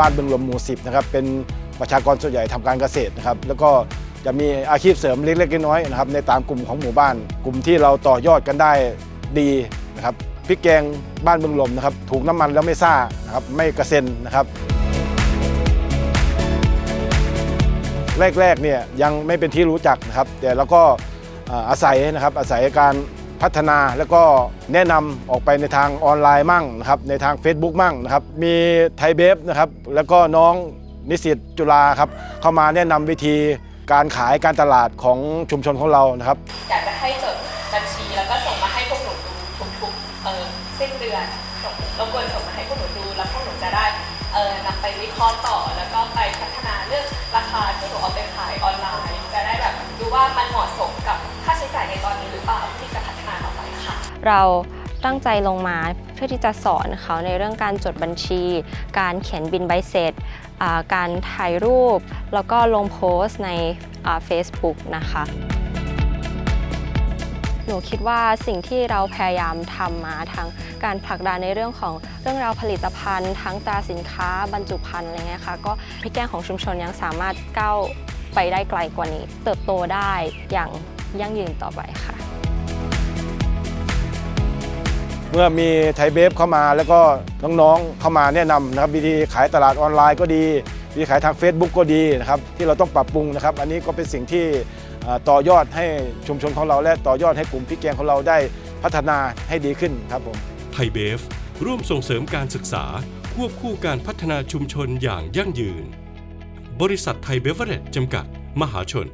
บ้านบึงลมหมู่สิบนะครับเป็นประชากรส่วนใหญ่ทำการเกษตรนะครับแล้วก็จะมีอาชีพเสริมเล็กๆน้อยๆนะครับในตามกลุ่มของหมู่บ้าน กลุ่มที่เราต่อยอดกันได้ดีนะครับพริกแกงบ้านบึงลมนะครับถูกน้ำมันแล้วไม่ซ่านะครับไม่กระเซ็นนะครับ แรกๆเนี่ยยังไม่เป็นที่รู้จักนะครับแต่เราก็อาศัยนะครับอาศัยการ พัฒนาแล้วก็แนะนำออกไปในทางออนไลน์มั่งนะครับในทาง Facebook มั่งนะครับมีไทยเบฟนะครับแล้วก็น้องนิสิตจุฬาครับเข้ามาแนะนำวิธีการขายการตลาดของชุมชนของเรานะครับอยากจะให้จดบัญชีแล้วก็ส่งมาให้พวกหนูดูทุกๆเอ่อสิ้นเดือนส่งรบกวนส่งมาให้พวกหนูดูแล้วพวกหนูจะได้เอ่อนำไปวิเคราะห์ต่อ แล้วก็ไปพัฒนาเรื่องราคาที่หนูเอาไปขายออนไลน์ จะได้แบบดูว่ามันเหมาะสมกับค่าใช้จ่ายในตอนนี้หรือเปล่าที่จะ เราตั้งใจลงมาเพื่อที่จะสอนเขาในเรื่องการจดบัญชี การเขียนบินใบเสร็จ การถ่ายรูป แล้วก็ลงโพสต์ใน Facebook นะคะ หนูคิดว่าสิ่งที่เราพยายามทำมาทั้งการผลักดันในเรื่องของเรื่องราวผลิตภัณฑ์ ทั้งตราสินค้าบรรจุภัณฑ์อะไรเงี้ยค่ะก็พริกแกงของชุมชนยังสามารถก้าวไปได้ไกลกว่านี้ เติบโตได้อย่างยั่งยืนต่อไปค่ะ เมื่อมีไทยเบฟเข้ามาแล้วก็น้องๆเข้ามาแนะนำนะครับวิธีขายตลาดออนไลน์ก็ดีวิธีขายทาง Facebook ก็ดีนะครับที่เราต้องปรับปรุงนะครับ อันนี้ก็เป็นสิ่งที่ต่อยอดให้ชุมชนของเรา และต่อยอดให้กลุ่มพริกแกงของเราได้พัฒนาให้ดีขึ้นครับผมไทยเบฟร่วมส่งเสริมการศึกษาควบคู่การพัฒนาชุมชนอย่างยั่งยืน บริษัทไทยเบเวอร์เรจจำกัด มหาชน